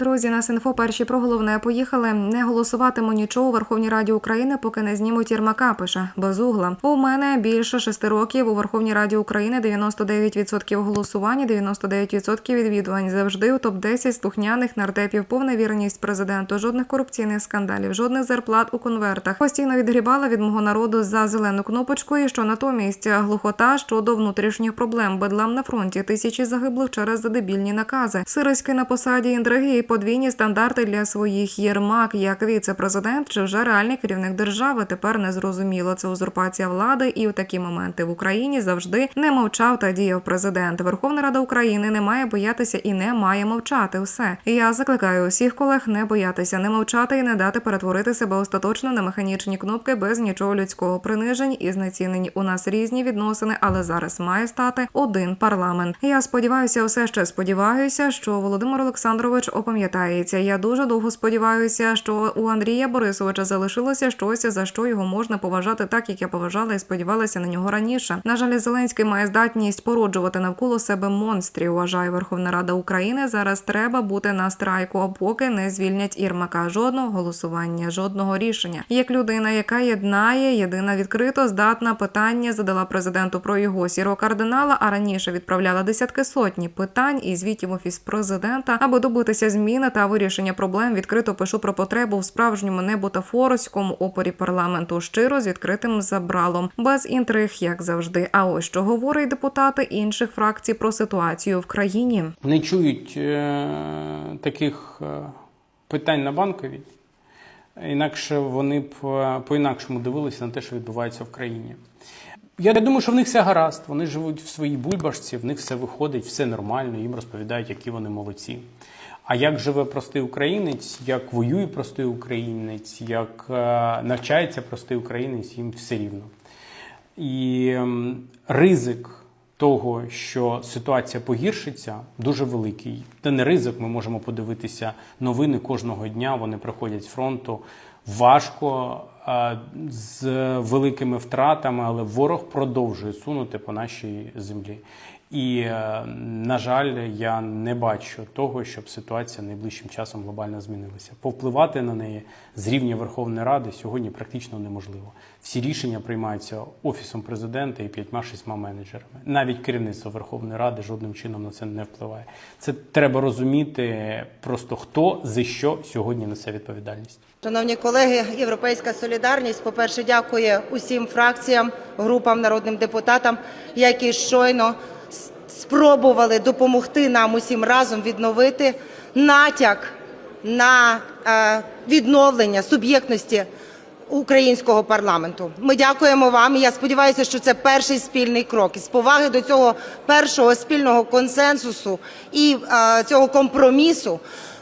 Друзі, нас інфо перші про головне поїхали. Не голосуватиму нічого у Верховній Раді України, поки не знімуть Єрмака. Пише безугла. У мене більше шести років у Верховній Раді України 99% голосування, 99% відвідувань. Завжди у топ 10 слухняних нардепів. Повна вірність президенту. Жодних корупційних скандалів, жодних зарплат у конвертах. Постійно відгрібала від мого народу за зелену кнопочку. І що натомість глухота щодо внутрішніх проблем. Бедлам на фронті. Тисячі загиблих через задебільні накази. Сироськи на посаді інтриги подвійні стандарти для своїх єрмак, як віце-президент чи вже реальний керівник держави. Тепер не зрозуміло. Це узурпація влади, і у такі моменти в Україні завжди не мовчав та діяв президент. Верховна Рада України не має боятися і не має мовчати. Все я закликаю усіх колег не боятися, не мовчати і не дати перетворити себе остаточно на механічні кнопки без нічого людського принижень і знецінень. У нас різні відносини, але зараз має стати один парламент. Я сподіваюся, все ще сподіваюся, що Володимир Олександрович опам'ятається. Я дуже довго сподіваюся, що у Андрія Борисовича залишилося щось, за що його можна поважати так, як я поважала і сподівалася на нього раніше. На жаль, Зеленський має здатність породжувати навколо себе монстрів. Вважає Верховна Рада України. Зараз треба бути на страйку, а поки не звільнять Ірмака. Жодного голосування, жодного рішення. Як людина, яка єднає, єдина відкрито здатна питання задала президенту про його сірого кардинала, а раніше відправляла десятки сотні питань і звітів офіс президента, аби добитися зміни та вирішення проблем. Відкрито пишу про потребу в справжньому небутафорському опорі парламенту, щиро з відкритим забралом, без інтриг, як завжди. А ось що говорять депутати інших фракцій про ситуацію в країні. не чують е, таких е, питань на банковій, інакше вони б е, по-інакшому дивилися на те, що відбувається в країні. Я думаю, що в них все гаразд. Вони живуть в своїй бульбашці, в них все виходить, все нормально, їм розповідають, які вони молодці. А як живе простий українець, як воює простий українець, як е, навчається простий українець, їм все рівно. І ризик того, що ситуація погіршиться, дуже великий. Та не ризик, ми можемо подивитися новини кожного дня. Вони приходять з фронту важко, з великими втратами, але ворог продовжує сунути по нашій землі. І, е, на жаль, я не бачу того, щоб ситуація найближчим часом глобально змінилася. Повпливати на неї з рівня Верховної Ради сьогодні практично неможливо. Всі рішення приймаються офісом президента і п'ятьма-шістьма менеджерами. Навіть керівництво Верховної Ради жодним чином на це не впливає. Це треба розуміти просто хто за що сьогодні несе відповідальність. Шановні колеги, Європейська солідарність, по-перше, дякує усім фракціям, групам, народним депутатам, які щойно спробували допомогти нам усім разом відновити натяк на е, відновлення суб'єктності українського парламенту. Ми дякуємо вам. і Я сподіваюся, що це перший спільний крок. З поваги до цього першого спільного консенсусу і е, цього компромісу.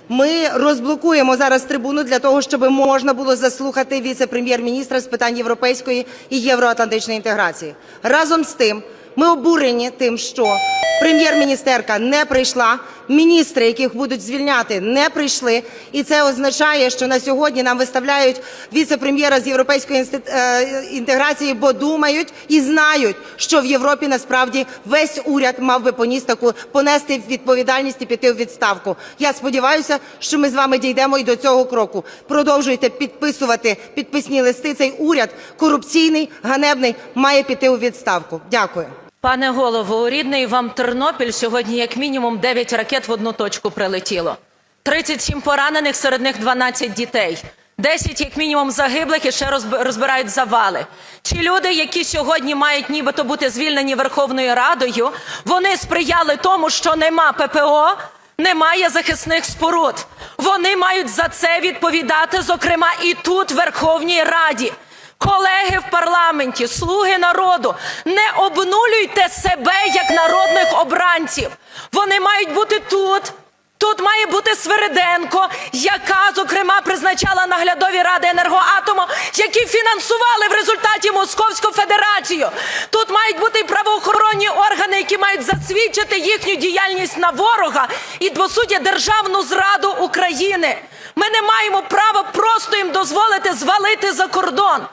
Ми розблокуємо зараз трибуну для того, щоб можна було заслухати віце-прем'єр-міністра з питань європейської і євроатлантичної інтеграції. Разом з тим, ми обурені тим, що прем'єр-міністерка не прийшла, міністри, яких будуть звільняти, не прийшли. І це означає, що на сьогодні нам виставляють віце-прем'єра з європейської е, інтеграції, бо думають і знають, що в Європі насправді весь уряд мав би поніс таку понести відповідальність і піти у відставку. Я сподіваюся, що ми з вами дійдемо і до цього кроку. Продовжуйте підписувати підписні листи. Цей уряд корупційний, ганебний, має піти у відставку. Дякую. Пане голово, у рідний вам Тернопіль сьогодні як мінімум 9 ракет в одну точку прилетіло. 37 поранених, серед них 12 дітей. 10 як мінімум загиблих і ще розбирають завали. Ті люди, які сьогодні мають нібито бути звільнені Верховною Радою, вони сприяли тому, що нема ППО, немає захисних споруд. Вони мають за це відповідати, зокрема, і тут, в Верховній Раді. Колеги в парламенті, слуги народу, не обнулюйте себе як народних обранців. Вони мають бути тут. Тут має бути Свириденко, яка, зокрема, призначала наглядові ради енергоатому, які фінансували в результаті Московську Федерацію. Тут мають бути правоохоронні органи, які мають засвідчити їхню діяльність на ворога і, по суті, державну зраду України. Ми не маємо права просто їм дозволити звалити за кордон.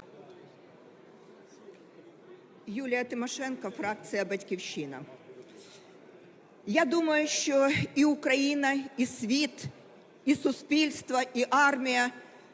Юлія Тимошенко, фракція Батьківщина. Я думаю, що і Україна, і світ і суспільство, і армія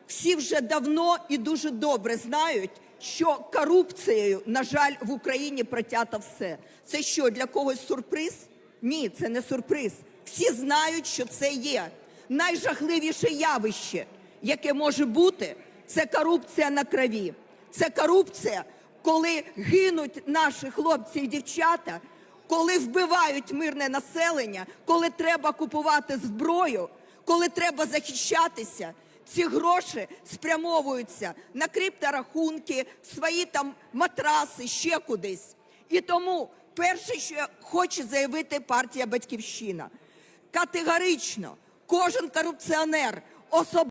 всі вже давно і дуже добре знають, що корупцією, на жаль, в Україні протято все. Це що для когось сюрприз? Ні, це не сюрприз. Всі знають, що це є. Найжахливіше явище, яке може бути, це корупція на крові. Це корупція, коли гинуть наші хлопці і дівчата, коли вбивають мирне населення, коли треба купувати зброю, коли треба захищатися. Ці гроші спрямовуються на крипторахунки, свої там матраси, ще кудись. І тому перше, що хоче заявити партія Батьківщина, категорично кожен корупціонер особливо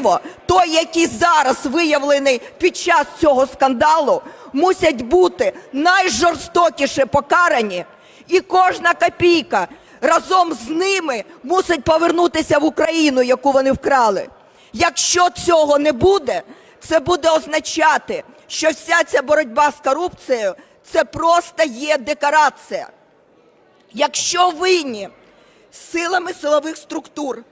Можливо, той, який зараз виявлений під час цього скандалу, мусять бути найжорстокіше покарані, і кожна копійка разом з ними мусить повернутися в Україну, яку вони вкрали. Якщо цього не буде, це буде означати, що вся ця боротьба з корупцією це просто є декорація. Якщо винні силами силових структур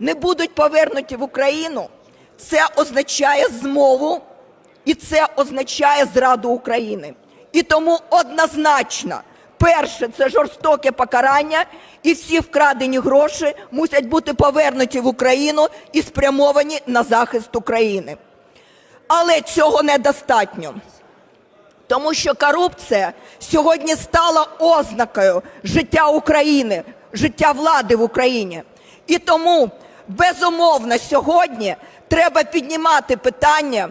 не будуть повернуті в Україну, це означає змову і це означає зраду України. І тому однозначно, перше, це жорстоке покарання, і всі вкрадені гроші мусять бути повернуті в Україну і спрямовані на захист України. Але цього недостатньо. Тому що корупція сьогодні стала ознакою життя України, життя влади в Україні. І тому, безумовно, сьогодні треба піднімати питання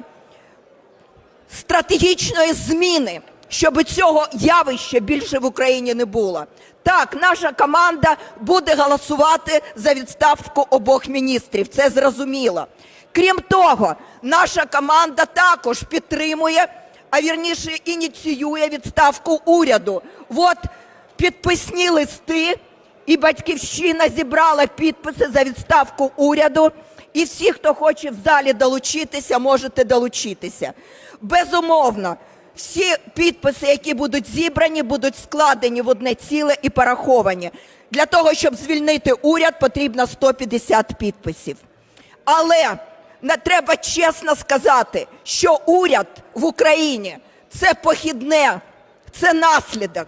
стратегічної зміни, щоб цього явища більше в Україні не було. Так, наша команда буде голосувати за відставку обох міністрів. Це зрозуміло. Крім того, наша команда також підтримує, а вірніше ініціює відставку уряду. От підписні листи, і батьківщина зібрала підписи за відставку уряду. І всі, хто хоче в залі долучитися, можете долучитися. Безумовно, всі підписи, які будуть зібрані, будуть складені в одне ціле і пораховані. Для того, щоб звільнити уряд, потрібно 150 підписів. Але не треба чесно сказати, що уряд в Україні це похідне, це наслідок.